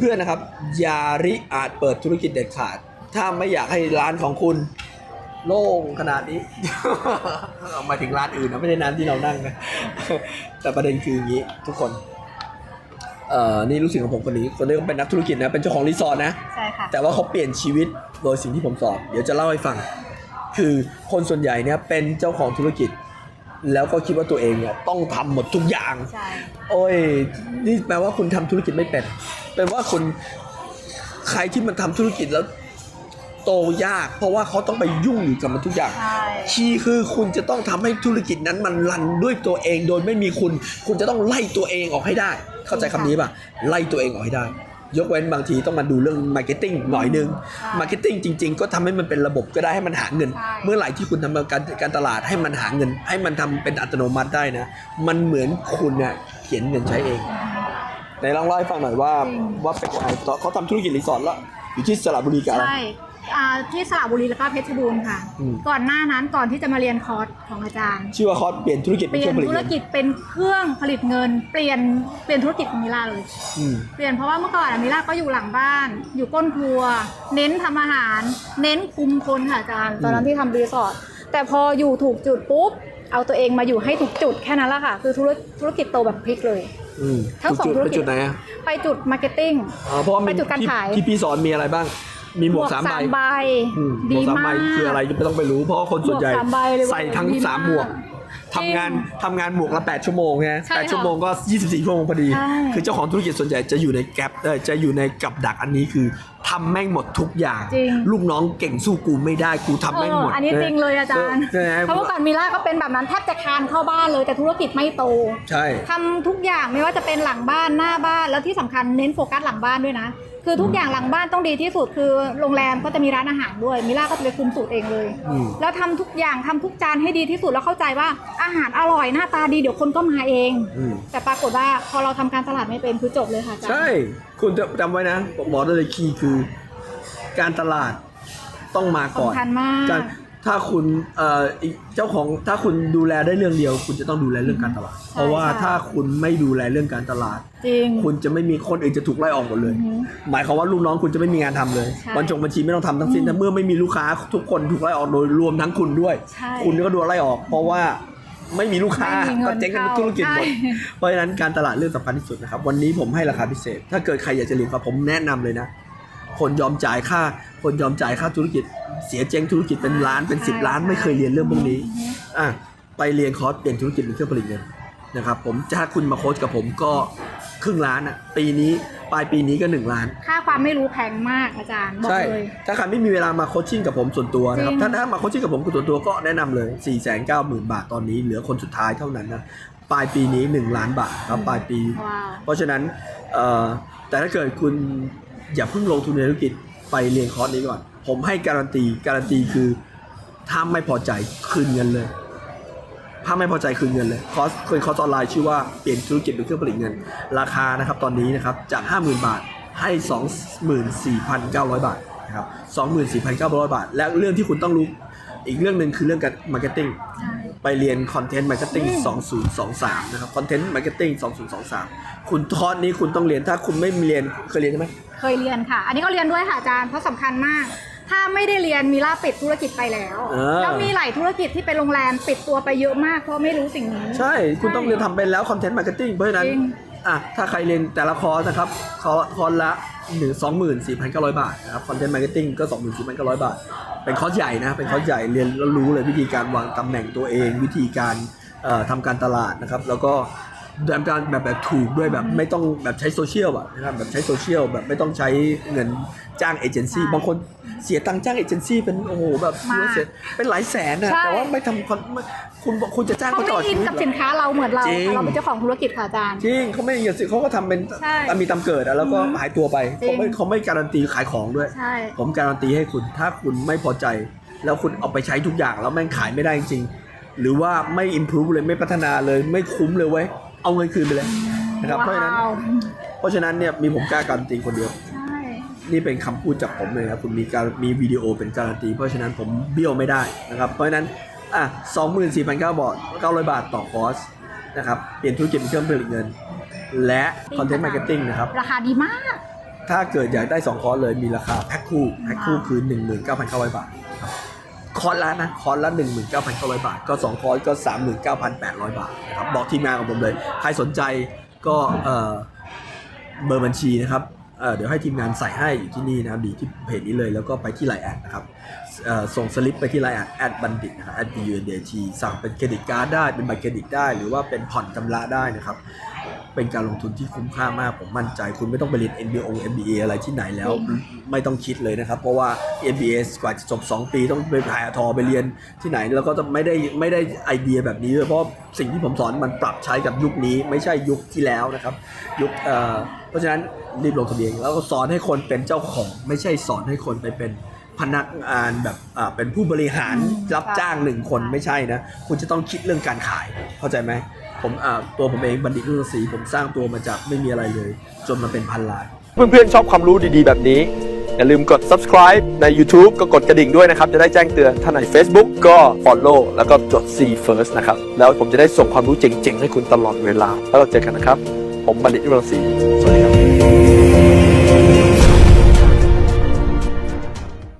เพื่อนๆนะครับ อย่าริอาจเปิดธุรกิจเด็ดขาด ถ้าไม่อยากให้ร้านของคุณ โล่งขนาดนี้ เอามาถึงร้านอื่นนะไม่ใช่ร้านที่เรานั่งนะ แต่ประเด็นคืออย่างนี้ทุกคน เอ่อ นี่ลูกศิษย์ของผมคนนี้ คนนี้ก็เป็นนักธุรกิจนะ เป็นเจ้าของรีสอร์ทนะ ใช่ค่ะ แต่ว่าเขาเปลี่ยนชีวิตโดยสิ่งที่ผมสอน เดี๋ยวจะเล่าให้ฟัง คือคนส่วนใหญ่เนี่ยเป็นเจ้าของธุรกิจ แล้วก็คิดว่าตัวเองเนี่ยต้องทำหมดทุกอย่างใช่โอ้ย นี่แปลว่าคุณทำธุรกิจไม่เป็น แปลว่าคุณใครที่มันทำธุรกิจแล้วโตยาก เพราะว่าเขาต้องไปยุ่งอยู่กับมันทุกอย่างใช่คีย์คือคุณจะต้องทำให้ธุรกิจนั้นมันรันด้วยตัวเองโดยไม่มีคุณ คุณจะต้องไล่ตัวเองออกให้ได้ เข้าใจคำนี้ป่ะ ไล่ตัวเองออกให้ได้ ยกเว้นบางทีต้องมาดูเรื่องมาร์เก็ตติ้งหน่อยนึงมาร์เก็ตติ้งจริง ๆ ก็ทำให้มันเป็นระบบก็ได้ให้มันหาเงินใช่เมื่อไหร่ที่คุณทำการการตลาดให้มันหาเงิน ให้มันทำเป็นอัตโนมัติได้นะ มันเหมือนคุณเนี่ยเขียนเงินใช้เองไหนลองเล่าให้ฟังหน่อยว่าว่าเป็นยังไงเขาทำธุรกิจรีสอร์ทแล้วอยู่ที่สระบุรีกับอะไรใช่ อ่าที่สระบุรีแล้วก็เพชรบูรณ์ค่ะ อืม ก่อนหน้านั้นก่อนที่จะมาเรียนคอร์สของอาจารย์ ชื่อว่าคอร์สเปลี่ยนธุรกิจเปเป็นลี่เคยรื่อนงผลิตธุรเงินกิจเป็นเครื่องผลิตเงิน เปลี่ยนเปลี่ยนธุรกิจของมิล่าเลย อืม เปลี่ยนเพราะว่าเมื่อก่อนอะมิล่าก็อยู่หลังบ้าน อยู่ก้นครัว เน้นทำอาหาร เน้นคุมคนค่ะอาจารย์ ตอนนั้นที่ทำรีสอร์ทแต่พออยู่ถูกจุดปุ๊บ เอาตัวเองมาอยู่ให้ถูกจุดแค่นั้นแหละค่ะ คือธุรธุรกิจโตแบบพลิกเลย อืมทั้งสองจุดธุรไปกิจจุดไหนอะไปจุดมาร์เก็ตติ้ง อ๋อเพราะว่าไปมีจุดการที่ขาย ที่พี่สอนมีอะไรบ้าง มีหมวกสามใบใบอืมหมดีวกสามมาใบกคืออะไรไม่ต้องไปรู้เพราะว่าคนส่วนใหญ่ หมวกสามใบเลยใส่ทั้งดีมากสามหมวกทำงานทำงานหมวกละ8ชั่วโมงไงใช่แปดค่ะชั่วโมงก็ 24ชั่วโมงพอดี ใช่ คือเจ้าของธุรกิจส่วนใหญ่จะอยู่ในแกลบเออจะอยู่ในกับดักอันนี้คือทำแม่งหมดทุกอย่าง จริง ลูกน้องเก่งสู้กูไม่ได้กูทำแม่งหมดเอออันนี้จริงเลยอาจารย์ใช่ไหมเพราะเมื่อก่อนมิล่าก็เป็นแบบนั้นแทบจะคานเข้าบ้านเลยแต่ธุรกิจไม่โตใช่ ทำทุกอย่างไม่ว่าจะเป็นหลังบ้านหน้าบ้านแล้วที่สำคัญเน้นโฟกัสหลังบ้านด้วยนะ คือทุกอย่างหลังบ้านต้องดีที่สุดคือโรงแรมก็จะมีร้านอาหารด้วยมิล่าก็จะไปคุมสูตรเองเลย อืม แล้วทำทุกอย่างทำทุกจานให้ดีที่สุดแล้วเข้าใจว่าอาหารอร่อยหน้าตาดีเดี๋ยวคนก็มาเอง อืม แต่ปรากฏว่าพอเราทำการตลาดไม่เป็นคือจบเลยค่ะอาจารย์ ใช่ คุณจะจำไว้นะผมบอกได้เลยคีย์คือ การตลาดต้องมาก่อนสำคัญมาก การ ถ้าคุณเอ่ออีกเจ้าของถ้าคุณดูแลได้เรื่องเดียว คุณจะต้องดูแลเรื่องการตลาด เพราะว่าถ้าคุณไม่ดูแลเรื่องการตลาด จริง คุณจะไม่มีคนอื่นจะถูกไล่ออกหมดเลย อือหือหมายความว่าลูกน้องคุณจะไม่มีงานทำเลยใช่บัญชงบัญชีไม่ต้องทำทั้งสิ้นอืมแต่เมื่อไม่มีลูกค้าทุกคนถูกไล่ออกโดยรวมทั้งคุณด้วย ใช่คุณก็โดนไล่ออก เพราะว่าไม่มีลูกค้าไม่มีเงินก็เจ๊งกันธุรกิจหมดเข้าใช่ เพราะฉะนั้นการตลาดเรื่องสำคัญที่สุดนะครับวันนี้ผมให้ราคาพิเศษ ถ้าเกิดใครอยากจะเรียนกับผมแนะนำเลยนะ คนยอมจ่ายค่า คนยอมจ่ายค่าธุรกิจ เสียเจ๊งธุรกิจเป็นล้านเป็นสิบล้านไม่เคยเรียนเรื่องพวกนี้อะไปเรียนคอร์สเปลี่ยนธุรกิจเป็นเครื่องผลิตเงินนะครับผมถ้าคุณมาโค้ชกับผมก็ครึ่งล้านอะปีนี้ปลายปีนี้ก็หนึ่งล้าน ค่าความไม่รู้แพงมากอาจารย์บอกใช่เลย ถ้าใครไม่มีเวลามาโคชชิ่งกับผมส่วนตัวนะครับจริง ถ้าถ้ามาโคชชิ่งกับผมส่วนตัวก็แนะนำเลย 4 9 0 0 0 0 บาทตอนนี้เหลือคนสุดท้ายเท่านั้นนะปลายปีนี้ 1 ล้านบาทครับปลายปี ว้าว เพราะฉะนั้นเอ่อแต่ถ้าเกิดคุณอย่าเพิ่งลงทุนในธุรกิจ ไปเรียนคอร์สนี้ก่อน ผมให้การันตีการันตีคือถ้าไม่พอใจคืนเงินเลย ถ้าไม่พอใจคืนเงินเลยคอร์สเป็นคอร์สออนไลน์ชื่อว่าเปลี่ยนธุรกิจเป็นเครื่องผลิตเงิน ราคานะครับตอนนี้นะครับจาก 50,000 บาทให้ 24,900 บาทนะครับ24,900 บาท และเรื่องที่คุณต้องรู้อีกเรื่องหนึ่งคือเรื่องการมาร์เก็ตติ้งใช่ไปเรียนคอนเทนต์มาร์เก็ตติ้งอืม2023 นะครับคอนเทนต์มาร์เก็ตติ้ง2023 คุณทอดนี้คุณต้องเรียนถ้าคุณไม่เรียนเคยเรียนใช่ไหมเค ยเรียนค่ะ อันนี้ก็เรียนด้วยค่ะอาจารย์เพราะสำคัญมาก ถ้าไม่ได้เรียนมิล่าปิดธุรกิจไปแล้วเออ แล้วมีหลายธุรกิจที่เป็นโรงแรมปิดตัวไปเยอะมากเพราะไม่รู้สิ่งนี้ ใช่ คุณต้องเรียนทำเป็นแล้วคอนเทนต์มาร์เก็ตติ้งเพราะฉะนั้น จริง อะ ถ้าใครเรียนแต่ละคอร์สนะครับ คอร์สคอร์สละหนึ่งสองหมื่นสี่พันเก้าร้อยบาทนะครับ คอนเทนต์มาร์เก็ตติ้งก็สองหมื่นสี่พันเก้าร้อยบาท เป็นคอร์สใหญ่นะ เป็นคอร์สใหญ่เรียนแล้วรู้เลยวิธีการวางตำแหน่งตัวเอง วิธีการเอ่อทำการตลาดนะครับ แล้วก็ แบบการแบบแบบถูกด้วยแบบไม่ต้องแบบใช้โซเชียลอะนะครับแบบใช้โซเชียลแบบไม่ต้องใช้เงินจ้างเอเจนซี่ใช่บางคนเสียตังค์จ้างเอเจนซี่เป็นโอ้โหแบบมากเสียเป็นหลายแสนนะใช่ แต่ว่าไม่ทำคอนไม่คุณบอกคุณจะจ้างเขาเขาตลอดไม่อิชีนวิตกับเหรอ สินค้าเราเหมือนเราจริง เราเป็นเจ้าของธุรกิจค่ะอาจารย์ จริงเขาไม่เงินสิเขาก็ทำเป็นใช่ตามมีตามเกิดอะแล้วก็อืมหายตัวไปจริเขางไม่เขาไม่การันตีขายของด้วย ใช่ ผมการันตีให้คุณถ้าคุณไม่พอใจ แล้วคุณเอาไปใช้ทุกอย่างแล้วแม่งขายไม่ได้จริงๆหรือว่าไม่ improve เลยไม่พัฒนาเลยไม่คุ้มเลยเว้ย เอาเงินคืนไปเลยนะครับเพราะฉะนั้น ว้าวเพราะฉะนั้นเนี่ยมีผมกล้าการันตีคนเดียว ใช่ นี่เป็นคำพูดจากผมเลยนะคุณมีการมีวิดีโอเป็นการันตี เพราะฉะนั้นผมเบี้ยวไม่ได้นะครับ เพราะฉะนั้นอะสองหมื่นสี่พันเก้าบาทเก้าร้อยบาทต่อคอร์สนะครับเปลี่ยนธุรกิจเป็นเครื่องผลิตเงิน และคอนเทนต์มาร์เก็ตติ้งนะครับ ราคาดีมาก ถ้าเกิดอยากได้ 2 คอร์สเลยมีราคาแพ็คคู่แพ็คคู่คือ 19,900 บาทครับค อร์สละนะคอร์สละ19,900บาท ก็2คอร์สก็39,800บาทนะครับบอกทีมงานของผมเลย ใครสนใจก็เอ่อเบอร์บัญชีนะครับเเดี๋ยวให้ทีมงานใส่ให้อยู่ที่นี่นะครับดีที่เพจนี้เลยแล้วก็ไปที่ไลน์แอดนะครับส่งสลิปไปที่ไลน์แอดแอดบัณฑิตนะครับแอด b u n d t สั่งเป็นเครดิตการ์ดได้เป็นบัตรเครดิตได้ หรือว่าเป็นผ่อนชำระได้นะครับ เป็นการลงทุนที่คุ้มค่ามาก ผมมั่นใจคุณไม่ต้องไปเรียน MBA MBA อะไรที่ไหนแล้วจริงไม่ต้องคิดเลยนะครับ เพราะว่า MBA กว่าจะจบ 2 ปีต้องไปพายทอไปเรียนที่ไหน แล้วก็จะไม่ได้ไม่ได้ไอเดียแบบนี้ด้วยเพราะสิ่งที่ผมสอนมันปรับใช้กับยุคนี้ไม่ใช่ยุคที่แล้วนะครับ ยุคเอ่อเพราะฉะนั้นรีบลงทะเบียนแล้วก็สอนให้คนเป็นเจ้าของ ไม่ใช่สอนให้คนไปเป็นพนักงานแบบอ่าเป็นผู้บริหารอืมรับจ้างหนึ่งคนไม่ใช่นะ คุณจะต้องคิดเรื่องการขายเข้าใจไหม ผมอ่าตัวผมเองบัณฑิตรุ่นศรีผมสร้างตัวมาจากไม่มีอะไรเลย จนมาเป็นพันล้าน เพื่อนๆชอบความรู้ดีๆ แบบนี้ อย่าลืมกด subscribe ใน YouTube ก็กดกระดิ่งด้วยนะครับ จะได้แจ้งเตือนถ้าใน Facebook ก็ follow แล้วก็จด see first นะครับ แล้วผมจะได้ส่งความรู้เจ๋งๆ ให้คุณตลอดเวลา แล้วเราเจอกันนะครับ ผมบัณฑิตยุรศรีสวัสดีครับ